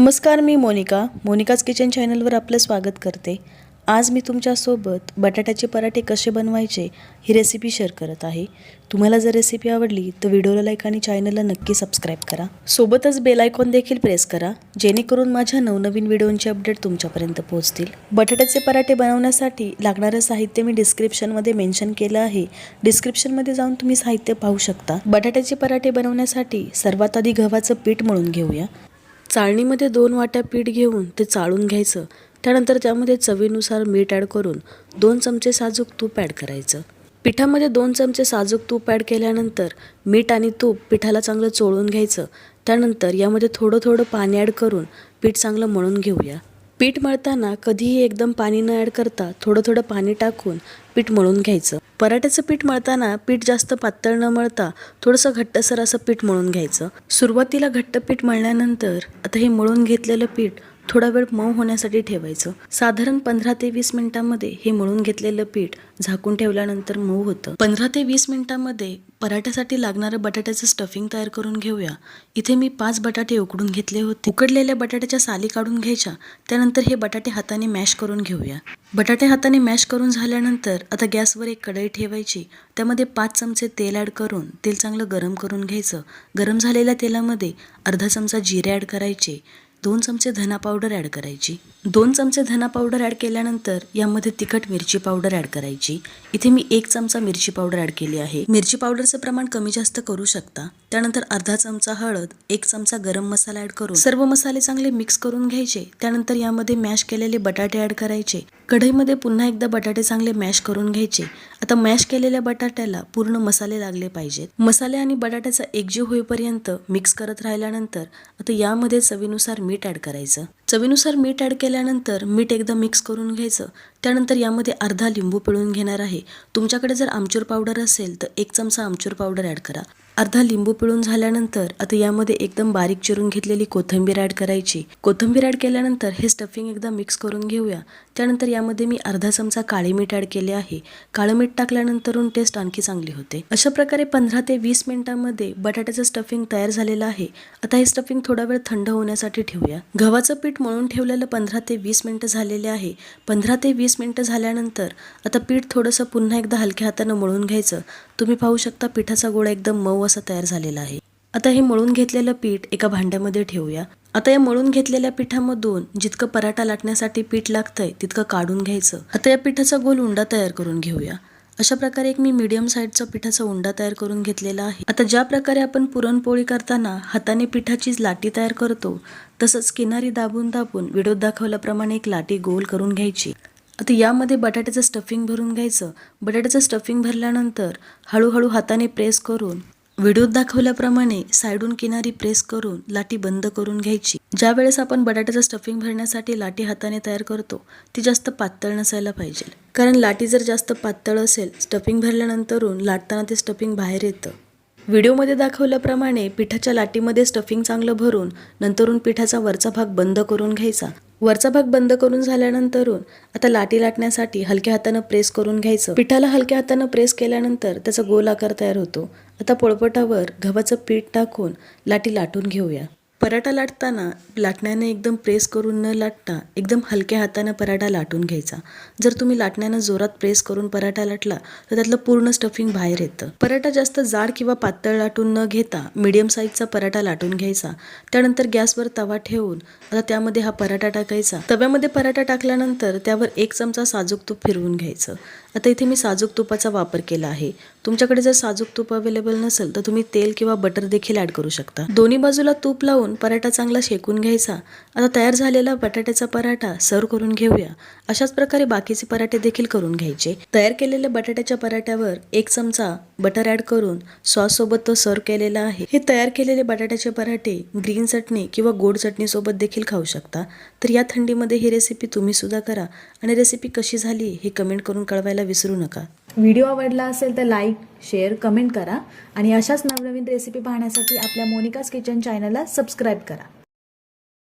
नमस्कार मी Monika. Monika's kitchen चॅनलवर आपलं स्वागत करते. आज मी तुमच्यासोबत बटाट्याचे पराठे कसे बनवायचे ही रेसिपी शेअर करत आहे. तुम्हाला जर रेसिपी आवडली तर व्हिडिओला लाईक आणि चॅनलला नक्की सबस्क्राईब करा. सोबतच बेल आयकॉन देखील प्रेस करा जेणेकरून माझ्या नवनवीन व्हिडिओंचे अपडेट तुमच्यापर्यंत पोहोचतील. बटाट्याचे पराठे बनवण्यासाठी लागणारं साहित्य मी डिस्क्रिप्शनमध्ये मेन्शन केलं आहे. डिस्क्रिप्शनमध्ये जाऊन तुम्ही साहित्य पाहू शकता. बटाट्याचे पराठे बनवण्यासाठी सर्वात आधी गव्हाचं पीठ मळून घेऊया. चाळणीमध्ये दोन वाट्या पीठ घेऊन ते चाळून घ्यायचं. त्यानंतर त्यामध्ये चवीनुसार मीठ ॲड करून दोन चमचे साजूक तूप ॲड करायचं. पिठामध्ये दोन चमचे साजूक तूप ॲड केल्यानंतर मीठ आणि तूप पिठाला चांगलं चोळून घ्यायचं. त्यानंतर यामध्ये थोडं थोडं पाणी ॲड करून पीठ चांगलं मळून घेऊया. पीठ मळताना कधीही एकदम पाणी न ॲड करता थोडं थोडं पाणी टाकून पीठ मळून घ्यायचं. पराठ्याचं पीठ मळताना पीठ जास्त पातळ न मळता थोडंसं घट्टसर असं पीठ मळून घ्यायचं. सुरुवातीला घट्ट पीठ मळल्यानंतर आता हे मळून घेतलेलं पीठ थोडा वेळ मऊ होण्यासाठी ठेवायचं. साधारण पंधरा ते वीस मिनिटांमध्ये हे मळून घेतलेलं पीठ झाकून ठेवल्यानंतर मऊ होतं. पंधरा ते वीस मिनिटांमध्ये पराठ्यासाठी लागणारं बटाट्याचं स्टफिंग तयार करून घेऊया. इथे मी पाच बटाटे उकडून घेतले होते. उकडलेल्या बटाट्याच्या साली काढून घ्यायच्या. त्यानंतर हे बटाटे हाताने मॅश करून घेऊया. बटाटे हाताने मॅश करून झाल्यानंतर आता गॅसवर एक कढई ठेवायची. त्यामध्ये पाच चमचे तेल ॲड करून तेल चांगलं गरम करून घ्यायचं. गरम झालेल्या तेलामध्ये अर्धा चमचा जिरे ॲड करायचे. दोन चमचे धना पावडर ॲड करायची. दोन चमचे धना पावडर ॲड केल्यानंतर यामध्ये तिखट मिरची पावडर ॲड करायची. इथे मी एक चमचा मिरची पावडर ॲड केली आहे. मिरची पावडरचं प्रमाण कमी जास्त करू शकता. त्यानंतर अर्धा चमचा हळद एक चमचा गरम मसाला ॲड करून सर्व मसाले चांगले मिक्स करून घ्यायचे. त्यानंतर यामध्ये मॅश केलेले बटाटे ॲड करायचे. कढईमध्ये पुन्हा एकदा बटाटे चांगले मॅश करून घ्यायचे. आता मॅश केलेल्या बटाट्याला पूर्ण मसाले लागले पाहिजेत. मसाले आणि बटाट्याचा एकजीव होईपर्यंत मिक्स करत राहिल्यानंतर आता यामध्ये चवीनुसार मीठ ॲड करायचं. चवीनुसार मीठ ॲड केल्यानंतर मीठ एकदा मिक्स करून घ्यायचं. त्यानंतर यामध्ये अर्धा लिंबू पिळून घेणार आहे. तुमच्याकडे जर आमचूर पावडर असेल तर एक चमचा आमचूर पावडर ॲड करा. अर्धा लिंबू पिळून झाल्यानंतर आता यामध्ये एकदम बारीक चिरून घेतलेली कोथिंबीर ॲड करायची. कोथिंबीर ॲड केल्यानंतर हे स्टफिंग एकदा मिक्स करून घेऊया. त्यानंतर यामध्ये मी अर्धा चमचा काळे मीठ ॲड केले आहे. काळं मीठ टाकल्यानंतरून टेस्ट आणखी चांगली होते. अशा प्रकारे पंधरा ते वीस मिनिटांमध्ये बटाट्याचं स्टफिंग तयार झालेलं आहे. आता हे स्टफिंग थोडा वेळ थंड होण्यासाठी ठेवूया. गव्हाचं पीठ मळून ठेवलेलं पंधरा ते वीस मिनिटं झालेले आहे. पंधरा ते वीस मिनिटं झाल्यानंतर आता पीठ थोडंसं पुन्हा एकदा हलक्या हातानं मळून घ्यायचं. तुम्ही पाहू शकता पिठाचा गोळा एकदम मऊ असा तयार झालेला आहे. आता हे मळून घेतलेलं पीठ एका भांड्यामध्ये ठेवूया. आता या मळून घेतलेल्या पिठामधून जितकं पराठा लाटण्यासाठी पीठ लागतंय तितकं काढून घ्यायचं. आता या पिठाचा गोल उंडा तयार करून घेऊया. अशा प्रकारे एक मी मीडियम साईजचा पिठाचा उंडा तयार करून घेतलेला आहे. आता ज्या प्रकारे आपण पुरणपोळी करताना हाताने पिठाची लाटी तयार करतो तसंच किनारी दाबून दाबून व्हिडिओत दाखवल्याप्रमाणे एक लाटी गोल करून घ्यायची. आता यामध्ये बटाट्याचं स्टफिंग भरून घ्यायचं. बटाट्याचं स्टफिंग भरल्यानंतर हळूहळू हाताने प्रेस करून व्हिडिओत दाखवल्याप्रमाणे साईडून किनारी प्रेस करून लाटी बंद करून घ्यायची. ज्या वेळेस आपण बटाट्याचं स्टफिंग भरण्यासाठी लाटी हाताने तयार करतो ती जास्त पातळ नसायला पाहिजे. कारण लाटी जर जास्त पातळ असेल स्टफिंग भरल्यानंतरून लाटताना ते स्टफिंग बाहेर येतं. व्हिडिओमध्ये दाखवल्याप्रमाणे पिठाच्या लाटीमध्ये स्टफिंग चांगलं भरून नंतरून पिठाचा वरचा भाग बंद करून घ्यायचा. वरचा भाग बंद करून झाल्यानंतरून आता लाटी लाटण्यासाठी हलक्या हातानं प्रेस करून घ्यायचं. पिठाला हलक्या हातानं प्रेस केल्यानंतर त्याचा गोल आकार तयार होतो. आता पोळपटावर गव्हाचं पीठ टाकून लाटी लाटून घेऊया. पराठा लाटताना लाटण्याने एकदम प्रेस करून न लाटता एकदम हलक्या हातानं पराठा लाटून घ्यायचा. जर तुम्ही लाटण्यानं जोरात प्रेस करून पराठा लाटला तर त्यातलं पूर्ण स्टफिंग बाहेर येतं. पराठा जास्त जाड किंवा पातळ लाटून न घेता मीडियम साईजचा पराठा लाटून घ्यायचा. त्यानंतर गॅसवर तवा ठेवून आता त्यामध्ये हा पराठा टाकायचा. तव्यामध्ये पराठा टाकल्यानंतर त्यावर एक चमचा साजूक तूप फिरवून घ्यायचं. आता इथे मी साजूक तुपाचा वापर केला आहे. तुमच्याकडे जर साजूक तूप अवेलेबल नसेल तर तुम्ही तेल किंवा बटर देखील ॲड करू शकता. दोन्ही बाजूला तूप लावून पराठा चांगला शेकून घ्यायचा. आता तयार झालेला बटाट्याचा पराठा सर्व करून घेऊया. अशाच प्रकारे बाकीचे पराठे देखील करून घ्यायचे. तयार केलेल्या बटाट्याच्या पराठ्यावर एक चमचा बटर ॲड करून सॉस सोबत तो सर्व केलेला आहे. हे तयार केलेले बटाट्याचे पराठे ग्रीन चटणी किंवा गोड चटणी सोबत देखील खाऊ शकता. तर या थंडीमध्ये ही रेसिपी तुम्ही सुद्धा करा. आणि रेसिपी कशी झाली हे कमेंट करून कळवायला विसरू नका. व्हिडिओ आवडला असेल तर लाईक शेअर कमेंट करा आणि अशाच नवनवीन रेसिपी पाहण्यासाठी आपल्या मोनिकाज किचन चॅनलला सबस्क्राईब करा.